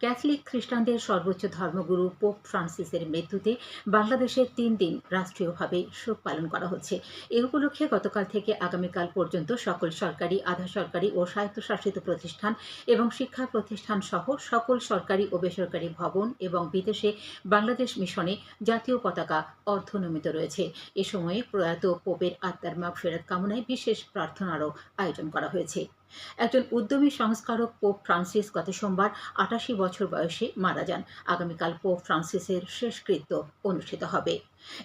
Catholic খ্রিস্টানদের সর্বোচ্চ ধর্মগুরু পোপ ফ্রান্সিসের মৃত্যুতে বাংলাদেশের তিন দিন রাষ্ট্রীয়ভাবে শোক পালন করা হচ্ছে। এ উপলক্ষে গতকাল থেকে আগামীকাল পর্যন্ত সকল সরকারি, আধা সরকারি ও স্বায়ত্তশাসিত প্রতিষ্ঠান এবং শিক্ষা প্রতিষ্ঠান সহ সকল সরকারি ও বেসরকারি ভবন এবং বিদেশে বাংলাদেশ মিশনে জাতীয় পতাকা অর্ধনমিত রয়েছে। এ সময়ে প্রয়াত পোপের আত্মার মাগ ফেরত কামনায় বিশেষ প্রার্থনারও আয়োজন করা হয়েছে। একজন উদ্যমী সংস্কারক পোপ ফ্রান্সিস গত সোমবার আটাশি বছর বয়সে মারা যান। আগামীকাল পোপ ফ্রান্সিসের শেষকৃত্য অনুষ্ঠিত হবে।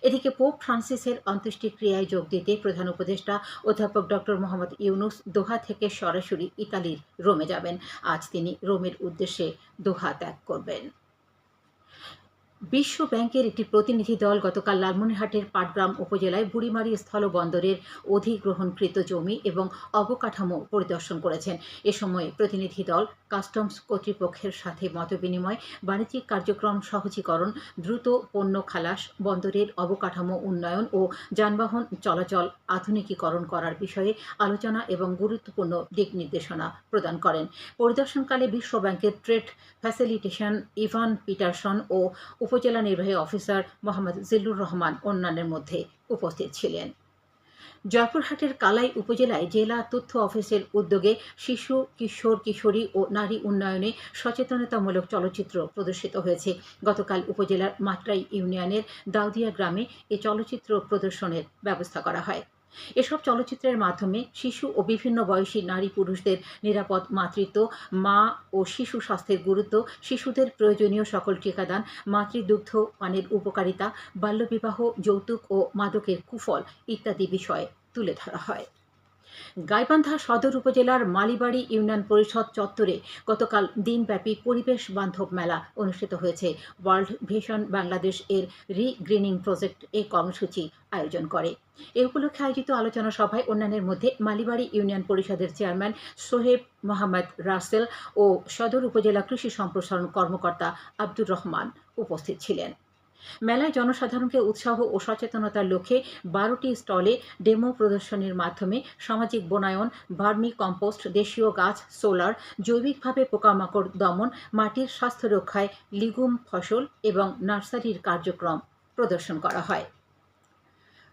এদিকে পোপ ফ্রান্সিসের অন্ত্যেষ্টিক্রিয়ায় যোগ দিতে প্রধান উপদেষ্টা অধ্যাপক ডক্টর মোহাম্মদ ইউনুস দোহা থেকে সরাসরি ইতালির রোমে যাবেন। আজ তিনি রোমের উদ্দেশ্যে দোহা ত্যাগ করবেন। বিশ্ব ব্যাংকের একটি প্রতিনিধি দল গতকাল লালমনিরহাটের পাটগ্রাম উপজেলায় বুড়িমারি স্থলবন্দরের অধিগ্রহণকৃত জমি এবং অবকাঠামো পরিদর্শন করেছেন। এ সময় প্রতিনিধি দল কাস্টমস কর্তৃপক্ষের সাথে মতবিনিময়, বাণিজ্যিক কার্যক্রম সহজীকরণ, দ্রুত পণ্য খালাস, বন্দরের অবকাঠামো উন্নয়ন ও যানবাহন চলাচল আধুনিকীকরণ করার বিষয়ে আলোচনা এবং গুরুত্বপূর্ণ দিক নির্দেশনা প্রদান করেন। পরিদর্শনকালে বিশ্ব ব্যাংকের ট্রেড ফ্যাসিলিটেশন ইভান পিটারসন ও উপজেলা নির্বাহী অফিসার মোহাম্মদ জিল্লুর রহমান অন্যান্যের মধ্যে উপস্থিত ছিলেন। জয়পুরহাটের কালাই উপজেলায় জেলা তথ্য অফিসের উদ্যোগে শিশু, কিশোর, কিশোরী ও নারী উন্নয়নে সচেতনতামূলক চলচ্চিত্র প্রদর্শিত হয়েছে। গতকাল উপজেলার মাত্রাই ইউনিয়নের দাউদিয়া গ্রামে এ চলচ্চিত্র প্রদর্শনের ব্যবস্থা করা হয়। এসব চলচ্চিত্রের মাধ্যমে শিশু ও বিভিন্ন বয়সী নারী পুরুষদের নিরাপদ মাতৃত্ব, মা ও শিশু স্বাস্থ্যের গুরুত্ব, শিশুদের প্রয়োজনীয় সকল টিকাদান, মাতৃদুগ্ধ পানের উপকারিতা, বাল্যবিবাহ, যৌতুক ও মাদকের কুফল ইত্যাদি বিষয় তুলে ধরা হয়। গাইবান্ধা সদর উপজেলার মালিবাড়ি ইউনিয়ন পরিষদ চত্বরে গতকাল দিনব্যাপী পরিবেশ বান্ধব মেলা অনুষ্ঠিত হয়েছে। ওয়ার্ল্ড ভিশন বাংলাদেশ এর রিগ্রিনিং প্রজেক্ট এই কর্মসূচি আয়োজন করে। এ উপলক্ষে আয়োজিত আলোচনা সভায় অন্যান্যের মধ্যে মালিবাড়ি ইউনিয়ন পরিষদের চেয়ারম্যান সোহেব মোহাম্মদ রাসেল ও সদর উপজেলা কৃষি সম্প্রসারণ কর্মকর্তা আব্দুর রহমান উপস্থিত ছিলেন। মেলায় জনসাধারণকে উৎসাহ ও সচেতনতার লক্ষ্যে বারোটি স্টলে ডেমো প্রদর্শনীর মাধ্যমে সামাজিক বনায়ন, ভার্মি কম্পোস্ট, দেশীয় গাছ, সোলার, জৈবিকভাবে পোকামাকড় দমন, মাটির স্বাস্থ্য রক্ষায় লিগুম ফসল এবং নার্সারির কার্যক্রম প্রদর্শন করা হয়।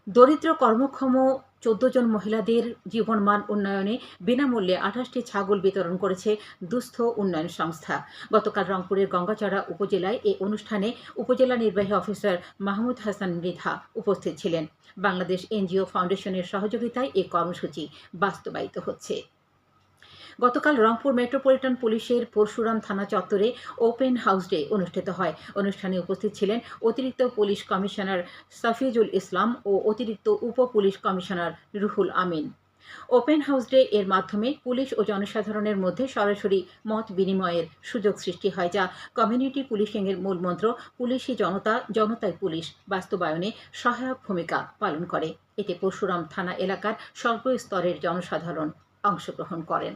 দরিদ্র কর্মক্ষম চোদ্দ জন মহিলাদের জীবনমান উন্নয়নে বিনামূল্যে আঠাশটি ছাগল বিতরণ করেছে দুস্থ উন্নয়ন সংস্থা। গতকাল রংপুরের গঙ্গাচড়া উপজেলায় এ অনুষ্ঠানে উপজেলা নির্বাহী অফিসার মাহমুদ হাসান মৃধা উপস্থিত ছিলেন। বাংলাদেশ এনজিও ফাউন্ডেশনের সহযোগিতায় এ কর্মসূচি বাস্তবায়িত হচ্ছে। গতকাল রংপুর মেট্রোপলিটন পুলিশের পরশুরাম থানা চত্বরে ওপেন হাউস ডে অনুষ্ঠিত হয়। অনুষ্ঠানে উপস্থিত ছিলেন অতিরিক্ত পুলিশ কমিশনার সাফিজুল ইসলাম ও অতিরিক্ত উপ police commissioner Ruhul Amin. Open house day এর মাধ্যমে পুলিশ ও জনসাধারণের মধ্যে সরাসরি মত বিনিময়ের সুযোগ সৃষ্টি হয়, যা কমিউনিটি পুলিশিংয়ের মূলমন্ত্র পুলিশি জনতা জনতায় পুলিশ, বাস্তবায়নে সহায়ক ভূমিকা পালন করে। এতে পরশুরাম থানা এলাকার সর্বস্তরের জনসাধারণ অংশগ্রহণ করেন।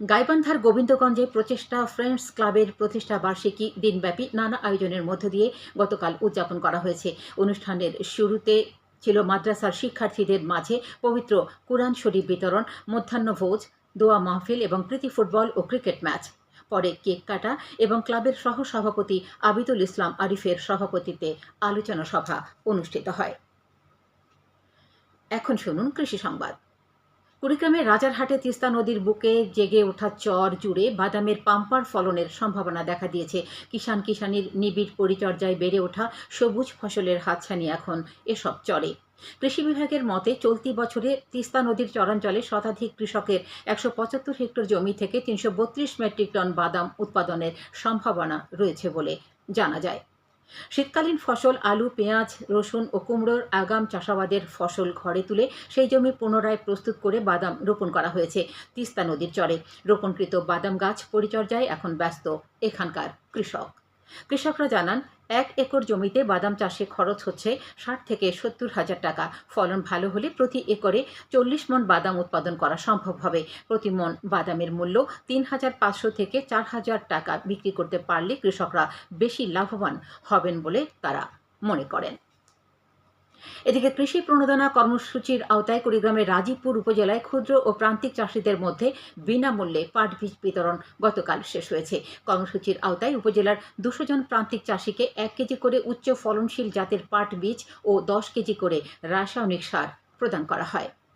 গাইবান্ধার গোবিন্দগঞ্জে প্রচেষ্টা ফ্রেন্ডস ক্লাবের প্রতিষ্ঠা বার্ষিকী দিনব্যাপী নানা আয়োজনের মধ্য দিয়ে গতকাল উদযাপন করা হয়েছে। অনুষ্ঠানের শুরুতে ছিল মাদ্রাসার শিক্ষার্থীদের মাঝে পবিত্র কুরআন শরীফ বিতরণ মধ্যাহ্নভোজ দোয়া মাহফিল এবং প্রীতি ফুটবল ও ক্রিকেট ম্যাচ। পরে কেক কাটা এবং ক্লাবের সহ সভাপতি আবিদুল ইসলাম আরিফের সভাপতিত্বে আলোচনা সভা অনুষ্ঠিত হয়। এখন শুনুন কৃষি সংবাদ। কুড়িগ্রামের রাজারহাটে তিস্তা নদীর বুকে জেগে ওঠা চর জুড়ে বাদামের পাম্পার ফলনের সম্ভাবনা দেখা দিয়েছে। কিষান কিষানির নিবিড় পরিচর্যায় বেড়ে ওঠা সবুজ ফসলের হাতছানি এখন এসব চরে। কৃষি বিভাগের মতে, চলতি বছরে তিস্তা নদীর চরাঞ্চলে শতাধিক কৃষকের একশো পঁচাত্তর হেক্টর জমি থেকে তিনশো বত্রিশ মেট্রিক টন বাদাম উৎপাদনের সম্ভাবনা রয়েছে বলে জানা যায়। শীতকালীন ফসল, আলু, পেঁয়াজ, রসুন ও কুমড়োর আগাম চাষাবাদের ফসল ঘরে তুলে সেই জমি পুনরায় প্রস্তুত করে বাদাম রোপণ করা হয়েছে তিস্তা নদীর চরে। রোপণকৃত বাদাম গাছ পরিচর্যায় এখন ব্যস্ত এখানকার কৃষক। কৃষকরা জানান এক একর জমিতে বাদাম চাষে খরচ হচ্ছে ষাট থেকে সত্তর হাজার টাকা। ফলন ভালো হলে প্রতি একরে চল্লিশ মন বাদাম উৎপাদন করা সম্ভব হবে। প্রতি মন বাদামের মূল্য তিন হাজার পাঁচশো থেকে চার হাজার টাকা বিক্রি করতে পারলে কৃষকরা বেশি লাভবান হবেন বলে তারা মনে করেন। এদিকে কৃষি প্রণোদনা কর্মসূচির আওতায় কুড়িগ্রামের রাজীবপুর উপজেলায় ক্ষুদ্র ও প্রান্তিক চাষিদের মধ্যে বিনামূল্যে পাট বীজ বিতরণ গতকাল শেষ হয়েছে। কর্মসূচির আওতায় উপজেলার দুশো জন প্রান্তিক চাষিকে এক কেজি করে উচ্চ ফলনশীল জাতের পাট বীজ ও দশ কেজি করে রাসায়নিক সার প্রদান করা হয়।